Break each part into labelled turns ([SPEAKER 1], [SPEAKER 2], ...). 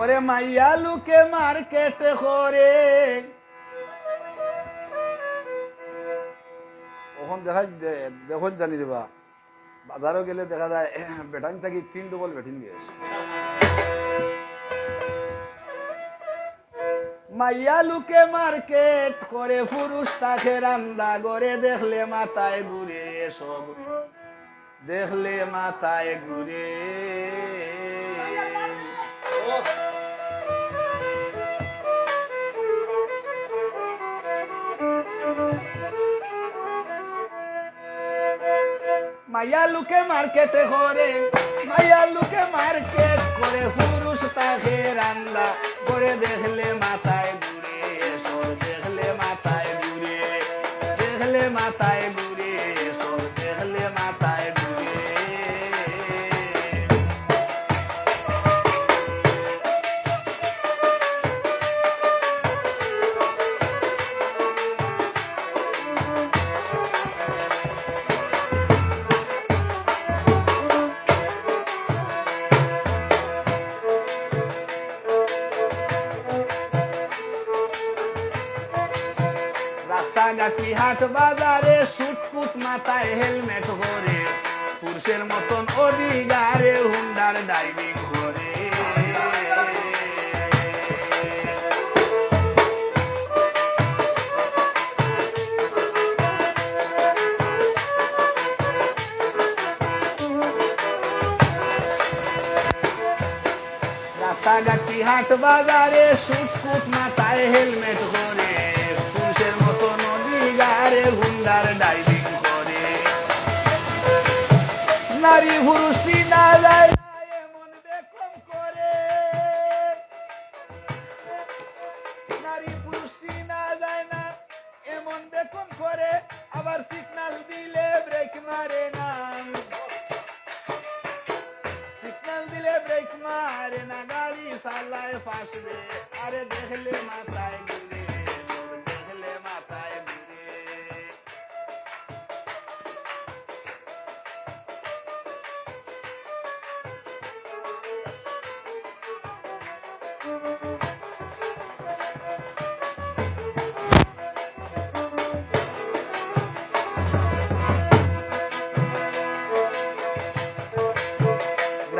[SPEAKER 1] ওরে মাইয়া লুকে মার্কেট করে। ওখান দেখা দেখুন জানি রে বা। বাজারও গেলে দেখা যায় বেটাইন থাকি তিন ডবল বেটিন গেছে। মাইয়া লুকে মার্কেট করে, পুরুষ তাকে রান্দা করে, দেখলে মাথায় ঘুরে সব। দেখলে মাথায় ঘুরে। মাইয়া লুকে মার্কেটে করে মাইয়া লুকে মার্কেট করে পুরুষ তাকে রান্না করে দেখলে মাথায় হাট বাজারে সুটকুট মাথায় হেলমেট করে পুরুষের মতন অধিকারে হুন্ডার ড্রাইভিং করে। রাস্তাঘাটি হাট বাজারে সুটকুট মাথায় হেলমেট করে নারী পুরুষ না যায় এমন করে। নারী না যায় না, এমন করে। আবার সিগন্যাল দিলে না। সিগন্যাল দিলে না আরে দেখলে মাথায়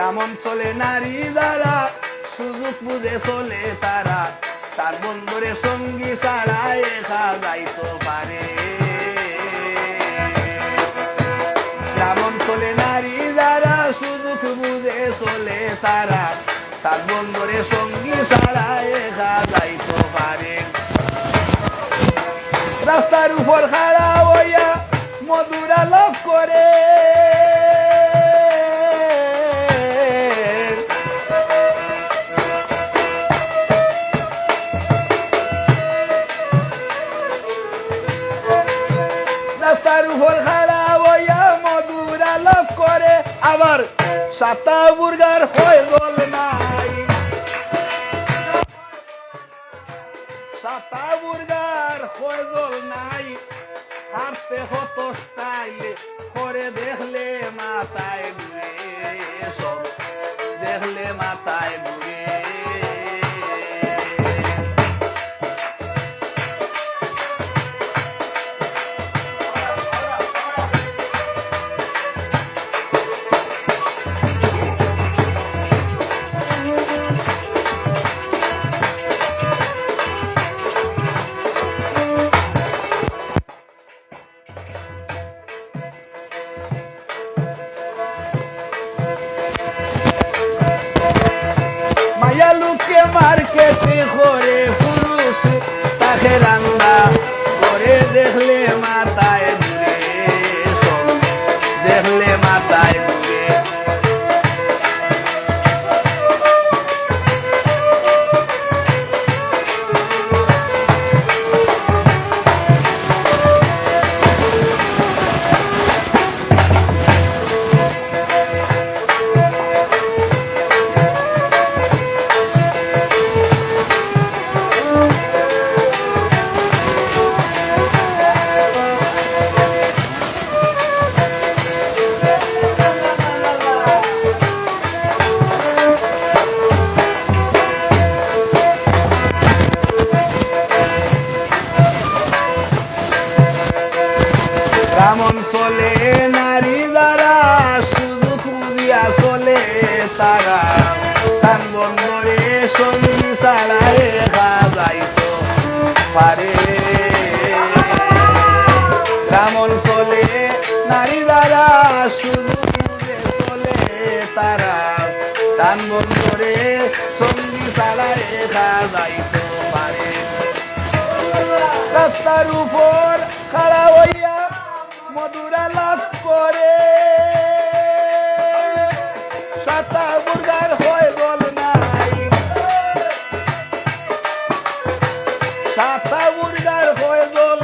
[SPEAKER 1] গ্রাম অঞ্চলে নারী দ্বারা সুযোগ বুঝে চলে তারা। তার বন্ধুরে সঙ্গী ছাড়া একা যাইতে পারে। গ্রাম অঞ্চলে নারী দ্বারা সুযোগ বুঝে চলে তারা। তার বন্ধুরে সঙ্গী ছাড়া একা যাইতে পারে। রাস্তার উপর খাড়া হইয়া মধুরা রাস্তার উপর খাড়া হইয়া করে, আবার সাতা বুর্গার হয়ে গল নাই। সাতা নাই। স্টাইলে করে দেখলে মাথায় ঘুরে মার্কেটে করে পুরুষ তাকে রান্না করে দেখলে মাথায় এমন চলে, নারী যারা শুধু খুঁজিয়া চলে, তারা তার বন্ধরে শরীর ছাড়া রেখা যাইতো পারে। এমন চলে, নারী যারা শুধু খুঁজে চলে, তারা তার বন্ধরে সঙ্গী ছাড়া রেখা যাইতো পারে। রাস্তার উপর খাড়া হইয়া মধুরা লাভ করে। সাতা বুর্গার হয় বল নাই। সাতা বুর্গার হয় বল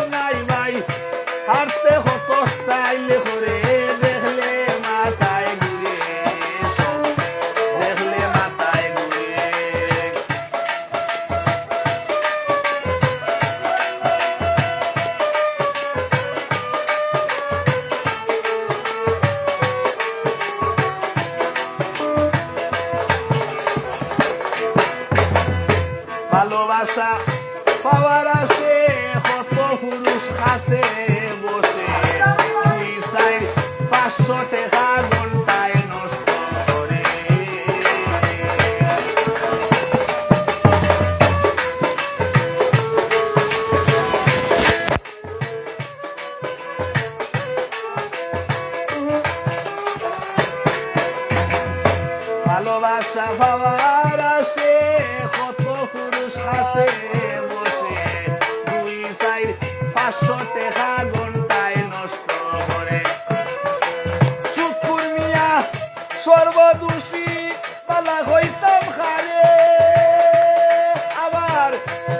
[SPEAKER 1] পাওয়ার আসে কত পুরুষ ঘন্টায় নষ্ট করে। ভালোবাসা পাওয়ার আসে কত পুরুষ আছে Thank you.